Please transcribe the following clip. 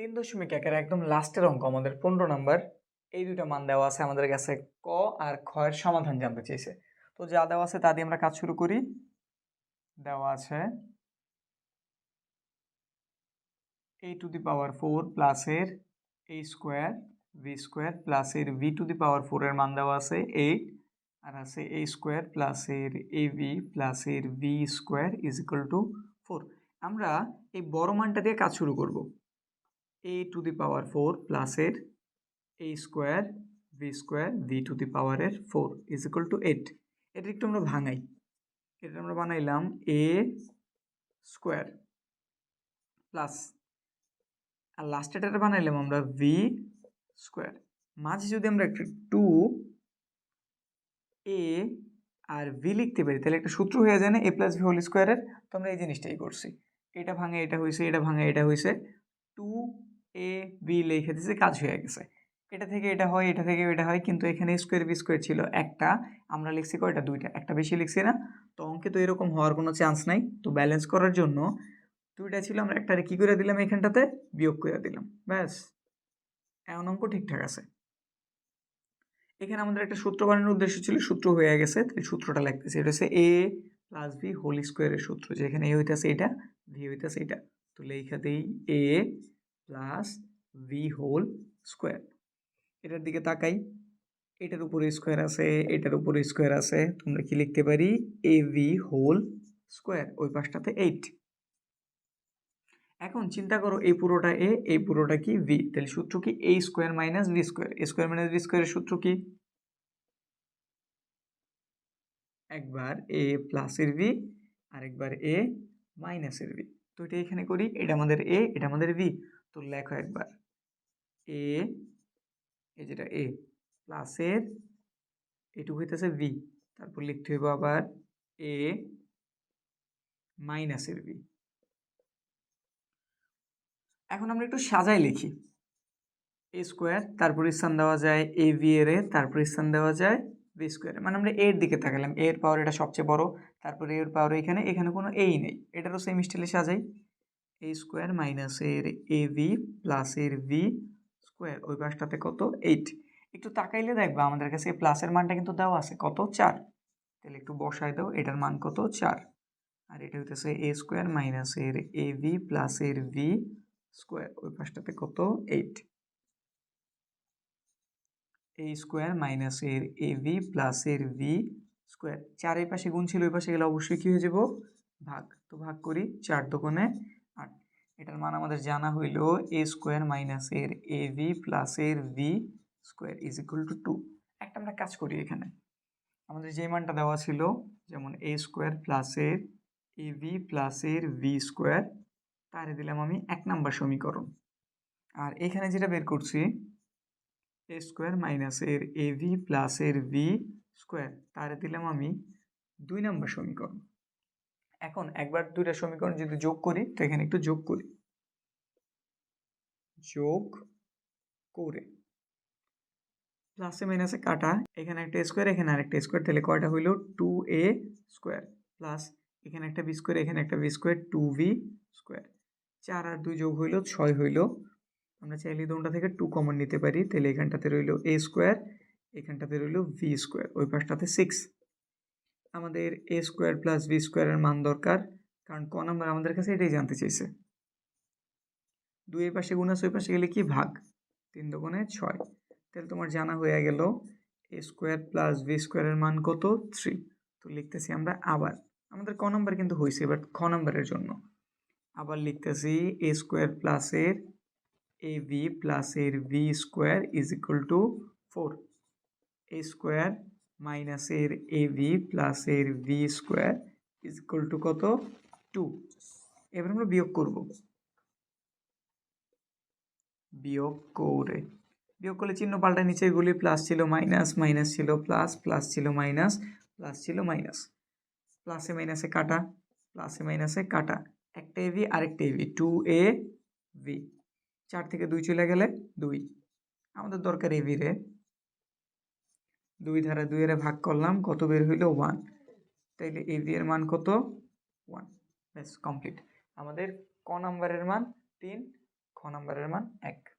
তিন দশমিক একের একদম লাস্টের অঙ্ক, আমাদের পনেরো নাম্বার, এই দুইটা মান দেওয়া আছে আমাদের কাছে ক আর খয়ের সমাধান জানতে চেয়েছে তো যা দেওয়া আছে তা দিয়ে আমরা কাজ শুরু করি। দেওয়া আছে এ টু দি পাওয়ার ফোর প্লাসের এ স্কোয়ার ভি স্কোয়ার প্লাসের ভি টু দি পাওয়ার ফোরের মান দেওয়া আছে এইট আর আছে এ স্কোয়ার প্লাসের এ ভি প্লাসের B square is equal to four আমরা এই বড় মানটা দিয়ে কাজ শুরু করব। এ টু দি পাওয়ার ফোর প্লাসের A square B square B two the পাওয়ারের four is equal to eight এটা একটু আমরা ভাঙাই। এটা আমরা বানাইলাম এ স্কোয়ার প্লাস আর লাস্টেটা বানাইলাম আমরা ভি স্কোয়ার মাঝে যদি আমরা একটা টু এ আর ভি লিখতে পারি, তাহলে একটা সূত্র হয়ে যায় না? এ প্লাস ভি হোল স্কোয়ারের তো আমরা এই জিনিসটাই করছি। এটা ভাঙে, এটা হয়েছে এটা ভাঙে, এটা হয়েছে টু এ বি লিখে দিয়েছে, কাজ হয়ে গেছে। এটা থেকে এটা হয়, এটা থেকে এটা হয়, কিন্তু এখানে স্কোয়ার বি স্কোয়ার ছিল একটা, আমরা লিখছি কয়টা দুইটা, একটা বেশি লিখছি না। তো অঙ্কে তো এরকম হওয়ার কোনো চান্স নাই। তো ব্যালেন্স করার জন্য দুইটা ছিল, আমরা একটা কী করে দিলাম এখানটাতে? বিয়োগ করে দিলাম। ব্যাস। এমন অঙ্ক ঠিকঠাক আছে। এখানে আমাদের একটা সূত্র বানানোর উদ্দেশ্য ছিল, সূত্র হয়ে গেছে, তাই সূত্রটা লিখতেছি। এটা হচ্ছে এ প্লাস বি হোল স্কোয়ারের সূত্র, যেখানে এ হইতেছে এটা ভি হইতেছে এটা। তো লেখা দেই A plus B whole square. এটার দিকে তাকাই। এটার উপরে স্কোয়ার আছে, এটার উপরে স্কোয়ার আছে। তোমরা কি লিখতে পারি? এ ভি হোল স্কোয়ার, ওই পাশটাতে এইট এখন চিন্তা করো এই পুরোটা এ এই পুরোটা কি ভি তাহলে সূত্র কি A square minus B square? A square minus B স্কোয়ারের সূত্র কি? একবার এ প্লাসের ভি আরেকবার এ মাইনাসের ভি তো এটা এখানে করি, এটা আমাদের এ এটা আমাদের ভি তো লেখো একবার। এ এই যেটা এ প্লাসের এটুকু হইতেছে ভি তারপর লিখতে হইব আবার এ মাইনাসের ভি এখন আমরা একটু সাজাই লিখি। এ স্কোয়ার তারপর স্থান দেওয়া যায় এ ভি এর এ, তারপর স্থান দেওয়া যায় ভি স্কোয়ার মানে আমরা এর দিকে তাকালাম। এর পাওয়ার এটা সবচেয়ে বড়, তারপরে এর পাওয়ার এখানে এখানে কোনো এই নেই। এটারও সেম স্টাইলে সাজাই। এ স্কোয়ার মাইনাসের এ ভি প্লাসের ভি স্কোয়ার ওই পাশটাতে কত? এইট একটু তাকাইলে দেখবা আমাদের কাছে প্লাসের মানটা কিন্তু দেওয়া আছে। কত? চার। তাহলে একটু বসায় দাও, এটার মান কত? চার। আর এটা হইতেছে এ স্কোয়ার মাইনাসের এ ভি প্লাসের ভি স্কোয়ার ওই পাশটাতে কত? এইট এ স্কোয়ার মাইনাসের এ ভি প্লাসের ভি স্কোয়ার চার এই পাশে গুণ ছিল, ওই পাশে গেলে অবশ্যই কী হয়ে যাব? ভাগ। তো ভাগ করি, চার দোকানে এটার মান আমাদের জানা হইল এ স্কোয়ার মাইনাসের এ ভি প্লাসের B square is equal to two two আমরা কাজ করি এখানে। আমাদের যে মানটা দেওয়া ছিল, যেমন এ স্কোয়ার প্লাসের এ ভি প্লাসের ভি স্কোয়ার তারে দিলাম আমি এক নাম্বার সমীকরণ। আর এখানে যেটা বের করছি এ স্কোয়ার মাইনাসের এ ভি প্লাসের ভি স্কোয়ার তারে দিলাম আমি দুই নাম্বার সমীকরণ। এখন একবার দুইটা সমীকরণ যদি যোগ করি, তো এখানে একটু যোগ করি। যোগ করে প্লাসে মাইনাসে কাটা, এখানে একটা স্কোয়ার এখানে আরেকটা স্কোয়ার তাহলে কয়টা হইল? টু এ স্কোয়ার প্লাস এখানে একটা বি স্কোয়ার এখানে একটা B square two B square চার আর দুই যোগ হইল, ছয় হইল। আমরা চাইলে দোনটা থেকে টু কমন নিতে পারি। তাহলে এখানটাতে রইল এ স্কোয়ার এখানটাতে রইল ভি স্কোয়ার ওই পাশটাতে সিক্স আমাদের এ স্কোয়ার প্লাস ভি স্কোয়ারের মান দরকার, কারণ ক নাম্বার আমাদের কাছে এটাই জানতে চাইছে। দুই পাশে গুণ আছে, ওই পাশে গেলে কি? ভাগ। তিন দোকানে ছয়। তাহলে তোমার জানা হয়ে গেল এ স্কোয়ার প্লাস ভি স্কোয়ারের মান কত? থ্রি তো লিখতেছি আমরা আবার। আমাদের ক নাম্বার কিন্তু হয়েছে এবার খ নাম্বারের জন্য। আবার লিখতেছি এ স্কোয়ার প্লাসের এ ভি প্লাসের B square is equal to four A square মাইনাসের এ ভি প্লাসের B square is equal to কত? টু এবার আমরা বিয়োগ করব। বিয়োগ করে। বিয়োগ করলে চিহ্ন পাল্টা নিচের গুলি প্লাস ছিল মাইনাস মাইনাস ছিল প্লাস প্লাস ছিল মাইনাস প্লাস ছিল মাইনাস প্লাসে মাইনাসে কাটা প্লাসে মাইনাসে কাটা। একটা এভি আরেকটা এভি টু এ ভি চার থেকে দুই চলে গেলে দুই। আমাদের দরকার এভি রে। দুই ধারা এর ভাগ করলাম, কত বের হইল? ওয়ান তাইলে এ এর মান কত? ওয়ান ব্যাস কমপ্লিট আমাদের ক নাম্বারের মান? তিন। খ নাম্বারের মান এক।